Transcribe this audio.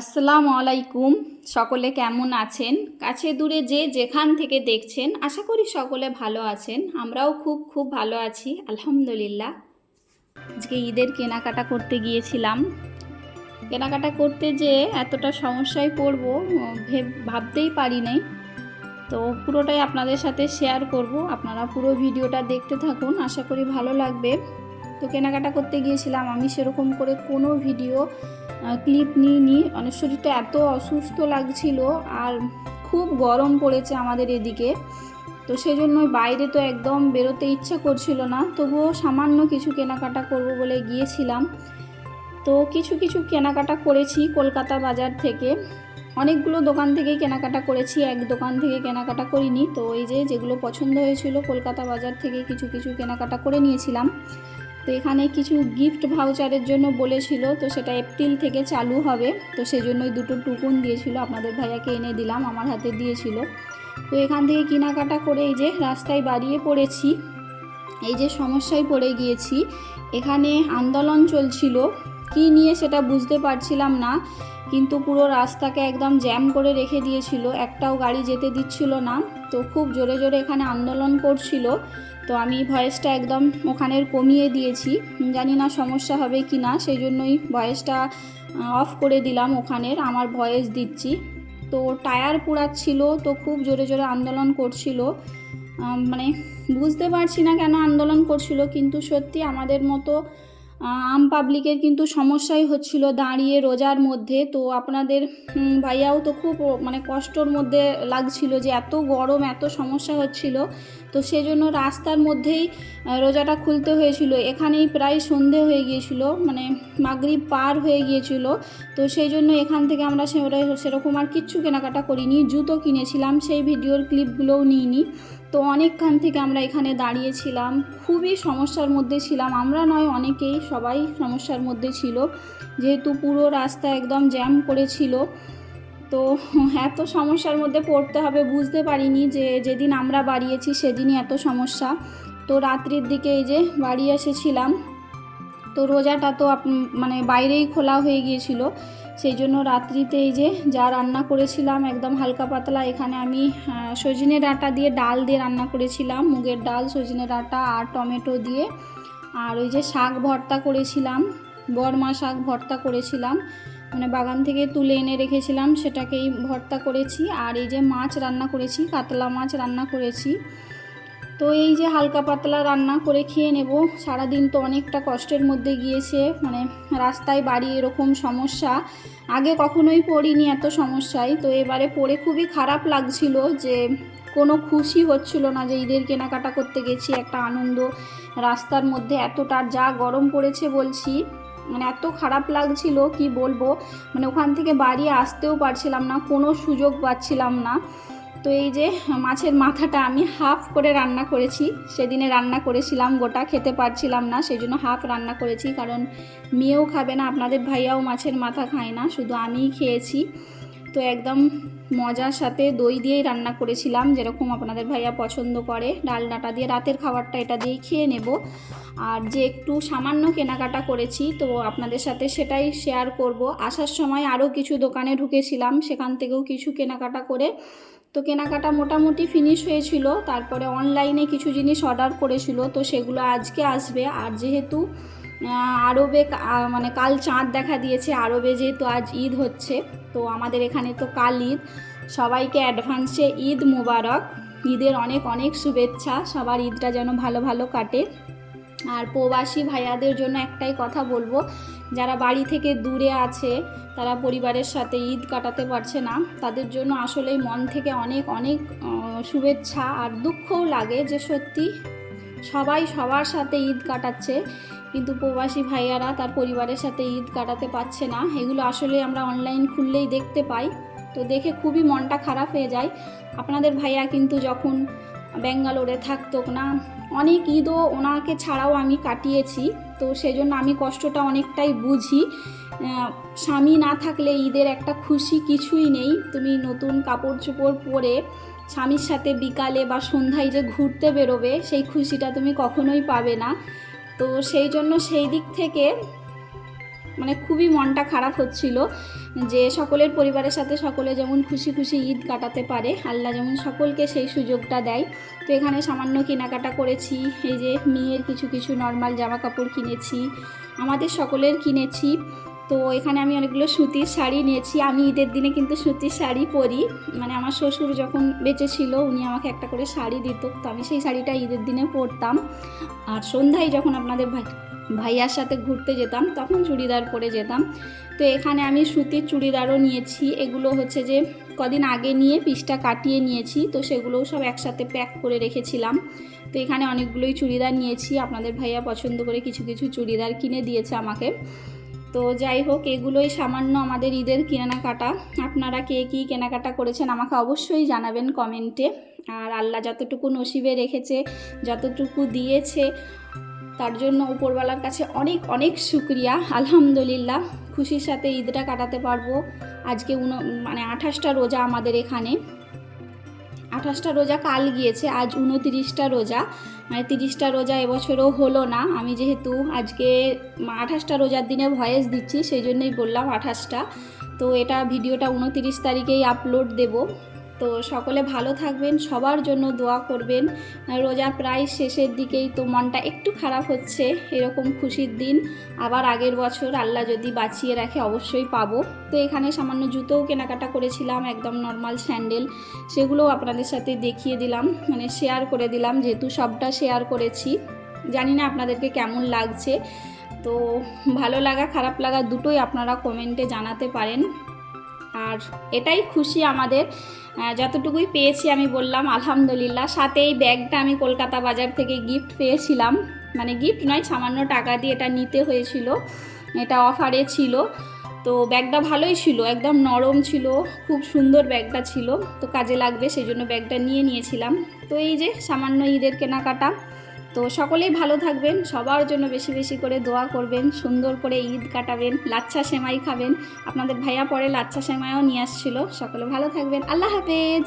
আসসালামু আলাইকুম। সকলে কেমন আছেন? কাছে দূরে যে যেখান থেকে দেখছেন, আশা করি সকলে ভালো আছেন। আমরাও খুব খুব ভালো আছি, আলহামদুলিল্লাহ। আজকে ঈদের কেনাকাটা করতে গিয়েছিলাম। কেনাকাটা করতে যে এতটা সমস্যায় পড়ব, ভেব- ভাবতেই পারি নাই। তো পুরোটাই আপনাদের সাথে শেয়ার করব। আপনারা পুরো ভিডিওটা দেখতে থাকুন। আশা করি ভালো লাগবে। তো কেনাকাটা করতে গিয়েছিলাম, আমি সেরকম করে কোনো ভিডিও ক্লিপ নিইনি। মানে শরীরটা এত অসুস্থ লাগছিল আর খুব গরম পড়েছে আমাদের এদিকে। তো সেই জন্যই বাইরে তো একদম বেরোতে ইচ্ছা করছিল না, তবুও সামান্য কিছু কেনাকাটা করব বলে গিয়েছিলাম। তো কিছু কিছু কেনাকাটা করেছি কলকাতা বাজার থেকে। অনেকগুলো দোকান থেকেই কেনাকাটা করেছি, এক দোকান থেকে কেনাকাটা করিনি। তো এই যে যেগুলো পছন্দ হয়েছিল কলকাতা বাজার থেকে কিছু কিছু কেনাকাটা করে নিয়েছিলাম। তো এখানে কিছু গিফট ভাউচারের জন্য বলেছিল, তো সেটা এপ্রিল থেকে চালু হবে। তো সেই জন্যই দুটো টুকুন দিয়েছিল, আপনাদের ভাইয়াকে এনে দিলাম, আমার হাতে দিয়েছিল। তো এখান থেকে কেনাকাটা করে এই যে রাস্তায় বাড়িয়ে পড়েছি, এই যে সমস্যায় পড়ে গিয়েছি। এখানে আন্দোলন চলছিল, কি নিয়ে সেটা বুঝতে পারছিলাম না। কিন্তু পুরো রাস্তাকে একদম জ্যাম করে রেখে দিয়েছিল। একটাও গাড়ি যেতে দিচ্ছিল না। তো খুব জোরে জোরে এখানে আন্দোলন করছিল। তো আমি ভয়েসটা একদম ওখানের কমিয়ে দিয়েছি। জানি না সমস্যা হবে কি না, সেই জন্যই ভয়েসটা অফ করে দিলাম ওখানের। আমার ভয়েস দিচ্ছি। তো টায়ার পুড়াচ্ছিল, তো খুব জোরে জোরে আন্দোলন করছিল। মানে বুঝতে পারছি না কেন আন্দোলন করছিল, কিন্তু সত্যি আমাদের মতো আম পাবলিকের কিন্তু সমস্যাই হচ্ছিল দাঁড়িয়ে রোজার মধ্যে। তো আপনাদের ভাইয়াও তো খুব মানে কষ্টর মধ্যে লাগছিল যে এত গরম, এত সমস্যা হচ্ছিল। তো সেজন্য রাস্তার মধ্যেই রোজাটা খুলতে হয়েছিল। এখানেই প্রায় সন্ধে হয়ে গিয়েছিল মানে মাগরিব পার হয়ে গিয়েছিল। তো সেই জন্য এখান থেকে আমরা সেরকম আর কিচ্ছু কেনাকাটা করিনি। জুতো কিনেছিলাম, সেই ভিডিওর ক্লিপগুলোও নিইনি। তো অনেকক্ষণ থেকে আমরা এখানে দাঁড়িয়েছিলাম। খুবই সমস্যার মধ্যে ছিলাম। আমরা নয়, অনেকেই সবাই সমস্যার মধ্যে ছিল। যেহেতু পুরো রাস্তা একদম জ্যাম করেছিল, তো এত সমস্যার মধ্যে পড়তে হবে বুঝতে পারিনি যে যেদিন আমরা বাড়িয়েছি সেদিনই এত সমস্যা। তো রাত্রির দিকে এই যে বাড়ি এসেছিলাম, তো রোজাটা তো মানে বাইরেই খোলা হয়ে গিয়েছিল। সেই জন্য রাত্রিতে এই যে যা রান্না করেছিলাম, একদম হালকা পাতলা, এখানে আমি সজনে ডাঁটা দিয়ে ডাল দিয়ে রান্না করেছিলাম, মুগের ডাল সজনে ডাঁটা আর টমেটো দিয়ে। আর ওই যে শাক ভর্তা করেছিলাম, বরমা শাক ভর্তা করেছিলাম মানে বাগান থেকে তুলে এনে রেখেছিলাম, সেটাকেই ভর্তা করেছি। আর এই যে মাছ রান্না করেছি, কাতলা মাছ রান্না করেছি। তো এই যে হালকা পাতলা রান্না করে খেয়ে নেব। সারাদিন তো অনেকটা কষ্টের মধ্যে গিয়েছে মানে রাস্তায় বাড়ি এরকম সমস্যা। আগে কখনোই পড়িনি এত সমস্যায়, তো এবারে পড়ে খুবই খারাপ লাগছিল যে কোনো খুশি হচ্ছিল না যে ঈদের কেনাকাটা করতে গেছি, একটা আনন্দ রাস্তার মধ্যে এতটা যা গরম পড়েছে বলছি। মানে এত খারাপ লাগছিল, কি বলব? মানে ওখান থেকে বাড়ি আসতেও পারছিলাম না, কোনো সুযোগ পাচ্ছিলাম না। তো এই যে মাছের মাথাটা আমি হাফ করে রান্না করেছি। সেদিনে রান্না করেছিলাম, গোটা খেতে পারছিলাম না সেই জন্য হাফ রান্না করেছি, কারণ মেয়েও খাবে না, আপনাদের ভাইয়াও মাছের মাথা খায় না, শুধু আমিই খেয়েছি। তো একদম মজার সাথে দই দিয়েই রান্না করেছিলাম, যেরকম আপনাদের ভাইয়া পছন্দ করে। ডাল ডাটা দিয়ে রাতের খাবারটা এটা দিয়েই খেয়ে নেব। আর যে একটু সামান্য কেনাকাটা করেছি, তো আপনাদের সাথে সেটাই শেয়ার করব। আসার সময় আরও কিছু দোকানে ঢুকেছিলাম, সেখান থেকেও কিছু কেনাকাটা করে তো কেনাকাটা মোটামুটি ফিনিশ হয়েছিল, তারপরে অনলাইনে কিছু জিনিস অর্ডার করেছিল, তো সেগুলো আজকে আসবে। আর যেহেতু আরবে মানে কাল চাঁদ দেখা দিয়েছে, আরবে যেহেতু আজ ঈদ হচ্ছে, তো আমাদের এখানে তো কাল ঈদ। সবাইকে অ্যাডভান্সে ঈদ মুবারক, ঈদের অনেক অনেক শুভেচ্ছা, সবার ঈদটা যেন ভালো ভালো কাটে। আর প্রবাসী ভাইয়াদের জন্য একটাই কথা বলব, যারা বাড়ি থেকে দূরে আছে, তারা পরিবারের সাথে ঈদ কাটাতে পারছে না। তাদের জন্য আসলেই মন থেকে অনেক অনেক শুভেচ্ছা আর দুঃখও লাগে যে সত্যি সবাই সবার সাথে ঈদ কাটাচ্ছে, কিন্তু প্রবাসী ভাইয়ারা তার পরিবারের সাথে ঈদ কাটাতে পারছে না। এগুলো আসলে আমরা অনলাইন খুললেই দেখতে পাই। তো দেখে খুবই মনটা খারাপ হয়ে যায়। আপনাদের ভাইয়া কিন্তু যখন ব্যাঙ্গালোরে থাকতো না অনেক ঈদও ওনাকে ছাড়াও আমি কাটিয়েছি, তো সেজন্য আমি কষ্টটা অনেকটাই বুঝি। স্বামী না থাকলে ঈদের একটা খুশি কিছুই নেই। তুমি নতুন কাপড় চোপড় পরে স্বামীর সাথে বিকালে বা সন্ধ্যায় যে ঘুরতে বেরোবে, সেই খুশিটা তুমি কখনোই পাবে না। তো সেই জন্য সেই দিক থেকে মানে খুবই মনটা খারাপ হচ্ছিল যে সকলের পরিবারের সাথে সকলে যেমন খুশি খুশি ঈদ কাটাতে পারে, আল্লাহ যেমন সকলকে সেই সুযোগটা দেয়। তো এখানে সামান্য কেনাকাটা করেছি, এই যে মেয়ের কিছু কিছু নর্মাল জামা কাপড় কিনেছি, আমাদের সকলের কিনেছি। তো এখানে আমি অনেকগুলো সুতির শাড়ি নিয়েছি, আমি ঈদের দিনে কিন্তু সুতির শাড়ি পরি। মানে আমার শ্বশুর যখন বেঁচে ছিল উনি আমাকে একটা করে শাড়ি দিত, তো আমি সেই শাড়িটা ঈদের দিনে পরতাম। আর সন্ধ্যায় যখন আপনাদের ভাইয়ার সাথে ঘুরতে যেতাম, তখন চুড়িদার পরে যেতাম। তো এখানে আমি সুতির চুড়িদারও নিয়েছি। এগুলো হচ্ছে যে কদিন আগে নিয়ে পিসটা কাটিয়ে নিয়েছি, তো সেগুলোও সব একসাথে প্যাক করে রেখেছিলাম। তো এখানে অনেকগুলোই চুড়িদার নিয়েছি। আপনাদের ভাইয়া পছন্দ করে কিছু কিছু চুড়িদার কিনে দিয়েছে আমাকে। তো যাই হোক, এগুলোই সামান্য আমাদের ঈদের কেনাকাটা। আপনারা কে কী কেনাকাটা করেছেন আমাকে অবশ্যই জানাবেন কমেন্টে। আর আল্লাহ যতটুকু নসিবে রেখেছে, যতটুকু দিয়েছে তার জন্য উপরওয়ালার কাছে অনেক অনেক শুক্রিয়া। আলহামদুলিল্লাহ, খুশির সাথে ঈদটা কাটাতে পারব। আজকে উন মানে আঠাশটা রোজা আমাদের এখানে। আঠাশটা রোজা কাল গিয়েছে, আজ উনতিরিশটা রোজা। মানে তিরিশটা রোজা এবছরও হলো না। আমি যেহেতু আজকে আঠাশটা রোজার দিনে ভয়েস দিচ্ছি, সেই জন্যই বললাম আঠাশটা। তো এটা ভিডিওটা উনতিরিশ তারিখেই আপলোড দেব। তো সকলে ভালো থাকবেন, সবার জন্য দোয়া করবেন। রোজা প্রায় শেষের দিকেই তো মনটা একটু খারাপ হচ্ছে, এরকম খুশির দিন। আবার আগের বছর আল্লাহ যদি বাঁচিয়ে রাখে অবশ্যই পাবো। তো এখানে সামান্য জুতোও কেনাকাটা করেছিলাম, একদম নর্মাল স্যান্ডেল সেগুলোও আপনাদের সাথে দেখিয়ে দিলাম মানে শেয়ার করে দিলাম, যেহেতু সবটা শেয়ার করেছি। জানি না আপনাদেরকে কেমন লাগছে। তো ভালো লাগা, খারাপ লাগা দুটোই আপনারা কমেন্টে জানাতে পারেন। আর এটাই খুশি আমাদের। যতটুকুই পেয়েছি আমি বললাম, আলহামদুলিল্লাহ। সাথে এই ব্যাগটা আমি কলকাতা বাজার থেকে গিফট পেয়েছিলাম। মানে গিফট নয়, সামান্য টাকা দিয়ে এটা নিতে হয়েছিল। এটা অফারে ছিল। তো ব্যাগটা ভালোই ছিল, একদম নরম ছিল, খুব সুন্দর ব্যাগটা ছিল। তো কাজে লাগবে সেই জন্য ব্যাগটা নিয়ে নিয়েছিলাম। তো এই যে সামান্য ঈদের কেনাকাটা তো সকলেই ভালো থাকবেন, সবার জন্য বেশি বেশি করে দোয়া করবেন, সুন্দর করে ঈদ কাটাবেন, লাচ্ছা সেমাই খাবেন। আপনাদের ভাইয়া পরে লাচ্ছা সেমাইও নিয়ে আসছিল, সকলে ভালো থাকবেন, আল্লাহ হাফেজ।